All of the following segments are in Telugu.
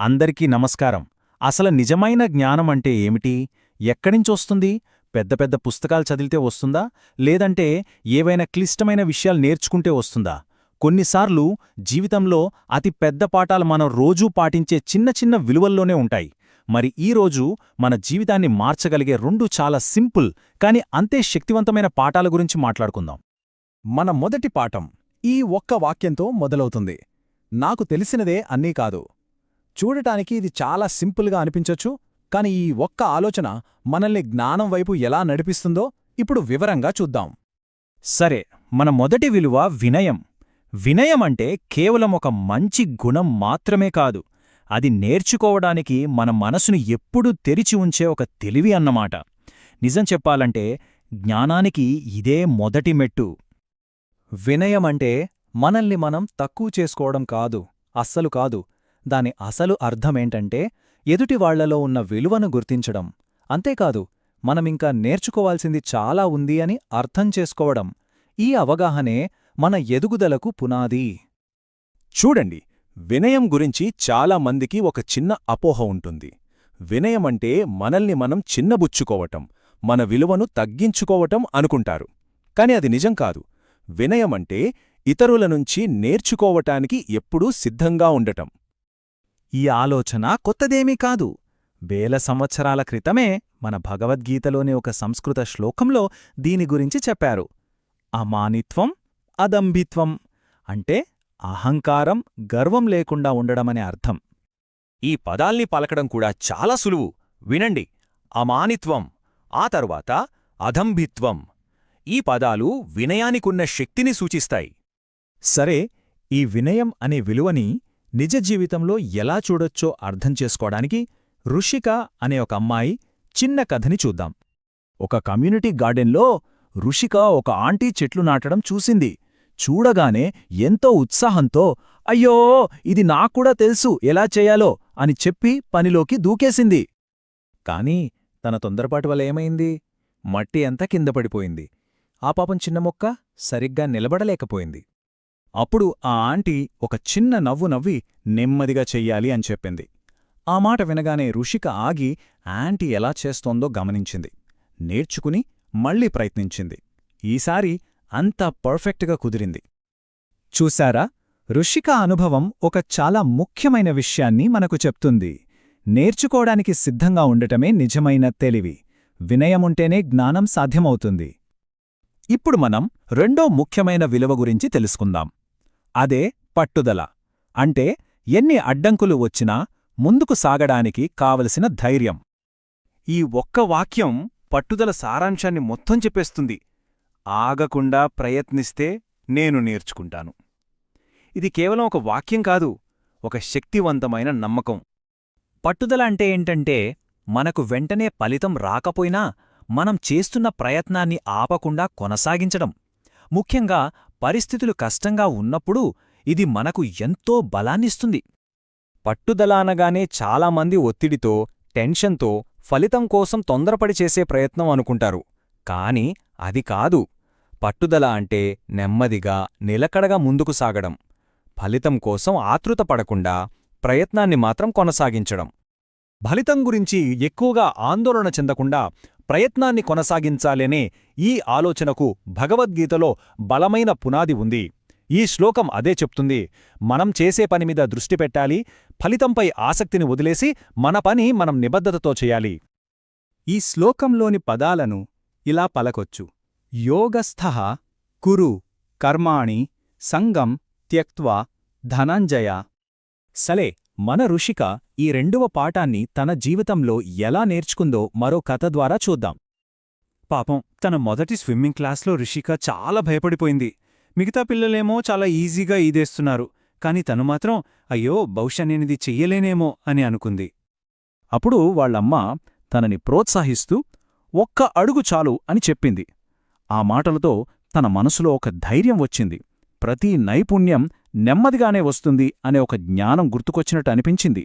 అందరికీ నమస్కారం. అసలు నిజమైన జ్ఞానం అంటే ఏమిటి? ఎక్కడించొస్తుంది పెద్ద పెద్ద పుస్తకాలు చదివితే వస్తుందా? లేదంటే ఏవైనా క్లిష్టమైన విషయాలు నేర్చుకుంటే వస్తుందా? కొన్నిసార్లు జీవితంలో అతి పెద్ద పాఠాలు మనం రోజూ పాటించే చిన్న చిన్న విలువల్లోనే ఉంటాయి. మరి ఈరోజు మన జీవితాన్ని మార్చగలిగే రెండు చాలా సింపుల్ కాని అంతే శక్తివంతమైన పాఠాల గురించి మాట్లాడుకుందాం. మన మొదటి పాఠం ఈ ఒక్క వాక్యంతో మొదలవుతుంది. నాకు తెలిసినదే అన్నీ కాదు. చూడటానికి ఇది చాలా సింపుల్గా అనిపించొచ్చు కాని ఈ ఒక్క ఆలోచన మనల్ని జ్ఞానం వైపు ఎలా నడిపిస్తుందో ఇప్పుడు వివరంగా చూద్దాం. సరే మన మొదటి విలువ వినయం. వినయం అంటే కేవలం ఒక మంచి గుణం మాత్రమే కాదు అది నేర్చుకోవడానికి మన మనసును ఎప్పుడూ తెరిచి ఉంచే ఒక తెలివి అన్నమాట. నిజం చెప్పాలంటే జ్ఞానానికి ఇదే మొదటి మెట్టు. వినయమంటే మనల్ని మనం తక్కువ చేసుకోవడం కాదు అస్సలు కాదు దాని అసలు అర్థమేంటంటే ఎదుటివాళ్ళలో ఉన్న విలువను గుర్తించడం. అంతేకాదు మనమింకా నేర్చుకోవాల్సింది చాలా ఉంది అని అర్థం చేసుకోవడం. ఈ అవగాహనే మన ఎదుగుదలకు పునాది. చూడండి వినయం గురించి చాలా మందికి ఒక చిన్న అపోహ ఉంటుంది. వినయమంటే మనల్ని మనం చిన్నబుచ్చుకోవటం మన విలువను తగ్గించుకోవటం అనుకుంటారు. కాని అది నిజం కాదు. వినయమంటే ఇతరుల నుంచి నేర్చుకోవటానికి ఎప్పుడూ సిద్ధంగా ఉండటం. ఈ ఆలోచన కొత్తదేమీ కాదు. వేల సంవత్సరాల క్రితమే మన భగవద్గీతలోని ఒక సంస్కృత శ్లోకంలో దీని గురించి చెప్పారు. అమానిత్వం అదంభిత్వం అంటే అహంకారం గర్వం లేకుండా ఉండడమనే అర్థం. ఈ పదాల్ని పలకడం కూడా చాలా సులువు. వినండి. అమానిత్వం ఆ తరువాత అదంభిత్వం. ఈ పదాలు వినయానికున్న శక్తిని సూచిస్తాయి. సరే ఈ వినయం అనే విలువని నిజ జీవితంలో ఎలా చూడొచ్చో అర్థం చేసుకోవడానికి ఋషిక అనే ఒక అమ్మాయి చిన్న కథని చూద్దాం. ఒక కమ్యూనిటీ గార్డెన్లో ఋషిక ఒక ఆంటీ చెట్లు నాటడం చూసింది. చూడగానే ఎంతో ఉత్సాహంతో అయ్యో ఇది నాక్కూడా తెలుసు ఎలా చేయాలో అని చెప్పి పనిలోకి దూకేసింది. కాని తన తొందరపాటు వల్ల ఏమైంది? మట్టి అంతా కింద పడిపోయింది. ఆ పాపం చిన్న మొక్క సరిగ్గా నిలబడలేకపోయింది. అప్పుడు ఆ ఆంటీ ఒక చిన్న నవ్వు నవ్వి నెమ్మదిగా చెయ్యాలి అని చెప్పింది. ఆ మాట వినగానే ఋషిక ఆగి ఆంటీ ఎలా చేస్తోందో గమనించింది. నేర్చుకుని మళ్ళీ ప్రయత్నించింది. ఈసారి అంతా పర్ఫెక్ట్గా కుదిరింది. చూశారా? ఋషిక అనుభవం ఒక చాలా ముఖ్యమైన విషయాన్ని మనకు చెప్తుంది. నేర్చుకోవడానికి సిద్ధంగా ఉండటమే నిజమైన తెలివి. వినయముంటేనే జ్ఞానం సాధ్యమవుతుంది. ఇప్పుడు మనం రెండో ముఖ్యమైన విలువ గురించి తెలుసుకుందాం. అదే పట్టుదల. అంటే ఎన్ని అడ్డంకులు వచ్చినా ముందుకు సాగడానికి కావలసిన ధైర్యం. ఈ ఒక్క వాక్యం పట్టుదల సారాంశాన్ని మొత్తం చెప్పేస్తుంది. ఆగకుండా ప్రయత్నిస్తే నేను నేర్చుకుంటాను. ఇది కేవలం ఒక వాక్యం కాదు ఒక శక్తివంతమైన నమ్మకం. పట్టుదల అంటే ఏంటంటే మనకు వెంటనే ఫలితం రాకపోయినా మనం చేస్తున్న ప్రయత్నాన్ని ఆపకుండా కొనసాగించడం. ముఖ్యంగా పరిస్థితులు కష్టంగా ఉన్నప్పుడు ఇది మనకు ఎంతో బలాన్నిస్తుంది. పట్టుదల అనగానే చాలామంది ఒత్తిడితో టెన్షన్తో ఫలితం కోసం తొందరపడి చేసే ప్రయత్నం అనుకుంటారు. కాని అది కాదు. పట్టుదల అంటే నెమ్మదిగా నిలకడగా ముందుకు సాగడం. ఫలితం కోసం ఆతృతపడకుండా ప్రయత్నాన్ని మాత్రం కొనసాగించడం. ఫలితం గురించి ఎక్కువగా ఆందోళన చెందకుండా ప్రయత్నాన్ని కొనసాగించాలనే ఈ ఆలోచనకు భగవద్గీతలో బలమైన పునాది ఉంది. ఈ శ్లోకం అదే చెప్తుంది. మనం చేసే పనిమీద దృష్టి పెట్టాలి ఫలితంపై ఆసక్తిని వదిలేసి మన పని మనం నిబద్ధతతో చేయాలి. ఈ శ్లోకంలోని పదాలను ఇలా పలకొచ్చు. యోగస్థ కురు కర్మాణి సంగం త్యక్త్వా ధనంజయ. సలే మన ఋషిక ఈ రెండవ పాఠాన్ని తన జీవితంలో ఎలా నేర్చుకుందో మరో కథ ద్వారా చూద్దాం. పాపం తన మొదటి స్విమ్మింగ్ క్లాస్లో ఋషిక చాలా భయపడిపోయింది. మిగతా పిల్లలేమో చాలా ఈజీగా ఈదేస్తున్నారు కాని తను మాత్రం అయ్యో బహుశా నేనిది చెయ్యలేనేమో అని అనుకుంది. అప్పుడు వాళ్ళమ్మ తనని ప్రోత్సహిస్తూ ఒక్క అడుగు చాలు అని చెప్పింది. ఆ మాటలతో తన మనసులో ఒక ధైర్యం వచ్చింది. ప్రతి నైపుణ్యం నెమ్మదిగానే వస్తుంది అనే ఒక జ్ఞానం గుర్తుకొచ్చినట్టు అనిపించింది.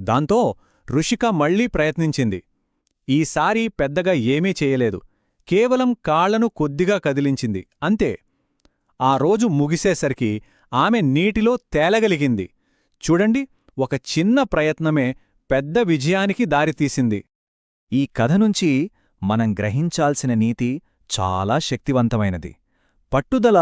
దాంతో ఋషిక మళ్ళీ ప్రయత్నించింది. ఈసారి పెద్దగా ఏమీ చేయలేదు. కేవలం కాళ్ళను కొద్దిగా కదిలించింది. అంతే. ఆ రోజు ముగిసేసరికి ఆమె నీటిలో తేలగలిగింది. చూడండి ఒక చిన్న ప్రయత్నమే పెద్ద విజయానికి దారితీసింది. ఈ కథ నుంచి మనం గ్రహించాల్సిన నీతి చాలా శక్తివంతమైనది. పట్టుదల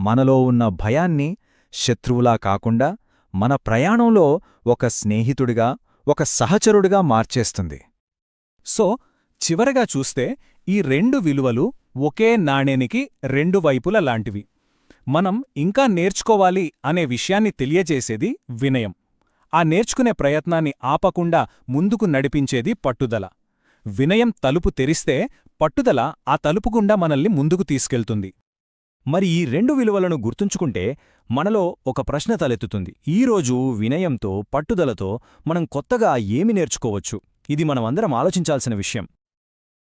మనలో ఉన్న భయాన్ని శత్రువులా కాకుండా మన ప్రయాణంలో ఒక స్నేహితుడిగా ఒక సహచరుడిగా మార్చేస్తుంది. సో చివరగా చూస్తే ఈ రెండు విలువలు ఒకే నాణేనికి రెండు వైపుల లాంటివి. మనం ఇంకా నేర్చుకోవాలి అనే విషయాన్ని తెలియజేసేది వినయం. ఆ నేర్చుకునే ప్రయత్నాన్ని ఆపకుండా ముందుకు నడిపించేది పట్టుదల. వినయం తలుపు తెరిస్తే పట్టుదల ఆ తలుపు గుండా మనల్ని ముందుకు తీసుకెళ్తుంది. మరి ఈ రెండు విలువలను గుర్తుంచుకుంటే మనలో ఒక ప్రశ్న తలెత్తుతుంది. ఈరోజు వినయంతో పట్టుదలతో మనం కొత్తగా ఏమి నేర్చుకోవచ్చు? ఇది మనమందరం ఆలోచించాల్సిన విషయం.